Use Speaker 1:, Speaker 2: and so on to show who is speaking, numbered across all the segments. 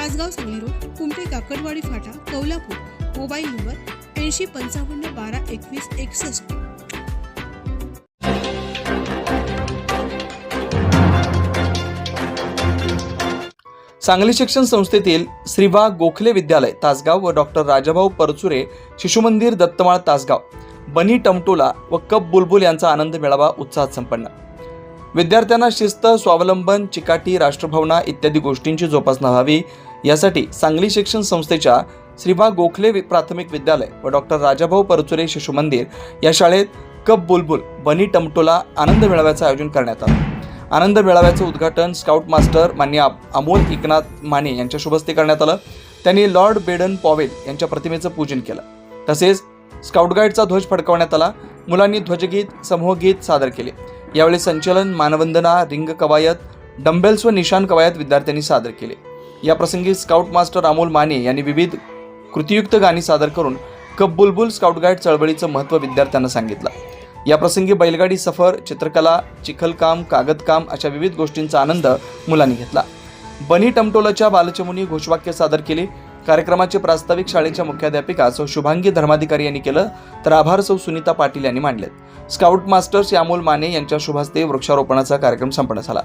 Speaker 1: Tasgaon Sangli road Kumte Kakadwadi फाटा Kaulapur mobile number ऐंशी पंचावन्न बारा एकवीस एकसष्ट.
Speaker 2: सांगली शिक्षण संस्थेतील श्रीभा गोखले विद्यालय तासगाव व डॉक्टर राजाभाऊ परचुरे शिशुमंदिर दत्तमाळ तासगाव बनी टमटोला व कप बुलबुल यांचा आनंद मेळावा उत्साहात संपन्न. विद्यार्थ्यांना शिस्त स्वावलंबन चिकाटी राष्ट्रभावना इत्यादी गोष्टींची जोपासना व्हावी. यासाठी सांगली शिक्षण संस्थेच्या श्रीबा गोखले प्राथमिक विद्यालय व डॉक्टर राजाभाऊ परचुरे शिशु मंदिर या शाळेत कप बुलबुल बनी टमटोला आनंद मेळाव्याचं आयोजन करण्यात आलं. आनंद मेळाव्याचं उद्घाटन स्काउट मास्टर मान्य अमोल एकनाथ माने यांच्या शुभस्ते करण्यात आलं. त्यांनी लॉर्ड बेडन पॉवेल यांच्या प्रतिमेचं पूजन केलं. तसेच स्काउट गाईडचा ध्वज फडकवण्यात आला. मुलांनी ध्वजगीत समूहगीत सादर केले. यावेळी संचलन मानवंदना रिंग कवायत डंबेल्स व निशान कवायत विद्यार्थ्यांनी सादर केले. या प्रसंगी स्काउट मास्टर अमोल माने यांनी विविध कृतीयुक्त गाणी सादर करून कप बुलबुल स्काउट गाईड चळवळीचं महत्त्व विद्यार्थ्यांना सांगितलं. या प्रसंगी बैलगाडी सफर चित्रकला चिखलकाम कागदकाम अशा विविध गोष्टींचा आनंद मुलांनी घेतला. बनी टमटोलाच्या बालचमुनी घोषवाक्य सादर केले. कार्यक्रमाचे प्रास्ताविक शाळेच्या मुख्याध्यापिका सौ शुभांगी धर्माधिकारी यांनी केलं तर आभार सौ सुनीता पाटील यांनी मांडलेत. स्काउट मास्टर्स यामोल माने यांच्या शुभास्ते वृक्षारोपणाचा कार्यक्रम संपन्न झाला.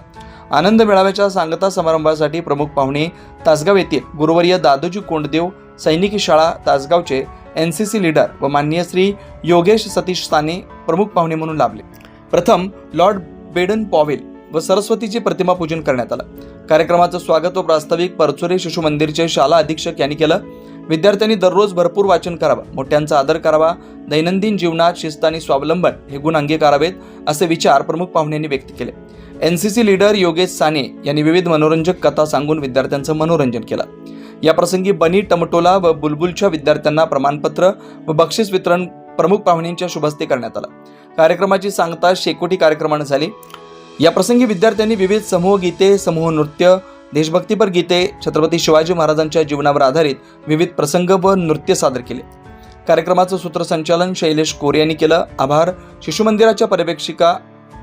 Speaker 2: आनंद मेळाव्याच्या सांगता समारंभासाठी प्रमुख पाहुणे तासगाव येथील गुरुवर्य दादोजी कोंडदेव सैनिकी शाळा तासगावचे एन सी सी लीडर व माननीय श्री योगेश सतीश साने प्रमुख पाहुणे म्हणून लाभले. प्रथम लॉर्ड बेडन पॉवेल व सरस्वतीचे प्रतिमा पूजन करण्यात आलं. कार्यक्रमाचं स्वागत व प्रास्ताविक परचुरे शिशु मंदिरचे शाला अधीक्षक यांनी केलं. विद्यार्थ्यांनी दररोज भरपूर वाचन करावं. मोठ्यांचा आदर करावा. दैनंदिन जीवनात शिस्त आणि स्वावलंबन हे गुण अंगीकारावेत असे विचार प्रमुख पाहुण्यांनी व्यक्त केले. N C C leader Yogesh Sane यांनी विविध मनोरंजक कथा सांगून विद्यार्थ्यांचं मनोरंजन केलं. या प्रसंगी बनी टमटोला व बुलबुलच्या विद्यार्थ्यांना प्रमाणपत्र व बक्षीस वितरण प्रमुख पाहुण्यांच्या शुभस्ते करण्यात आलं. कार्यक्रमाची सांगता शेकोटी कार्यक्रमानं झाली. या प्रसंगी विद्यार्थ्यांनी विविध समूह गीते समूह नृत्य देशभक्तीपर गीते छत्रपती शिवाजी महाराजांच्या जीवनावर आधारित विविध प्रसंग व नृत्य सादर केले. कार्यक्रमाचं सूत्रसंचालन शैलेश कोरे यांनी केलं. आभार. शिशुमंदिराच्या पर्यवेक्षिका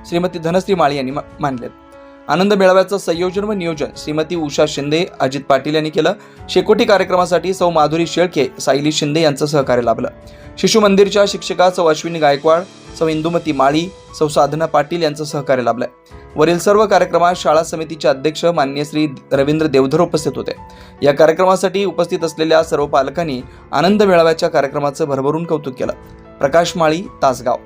Speaker 2: श्रीमती धनश्री माळी यांनी मा- मानलेत आनंद मेळाव्याचं संयोजन व नियोजन श्रीमती उषा शिंदे अजित पाटील यांनी केलं. शेकोटी कार्यक्रमासाठी सौ माधुरी शेळके सायली शिंदे यांचं सहकार्य लाभलं. शिशु मंदिरच्या शिक्षिका सौ अश्विनी गायकवाड सौ इंदुमती माळी सौ साधना पाटील यांचं सहकार्य लाभलं वरील सर्व कार्यक्रमात शाळा समितीचे अध्यक्ष मान्य श्री रवींद्र देवधर उपस्थित होते. या कार्यक्रमासाठी उपस्थित असलेल्या सर्व पालकांनी आनंद मेळाव्याच्या कार्यक्रमाचं भरभरून कौतुक केलं. प्रकाश माळी तासगाव.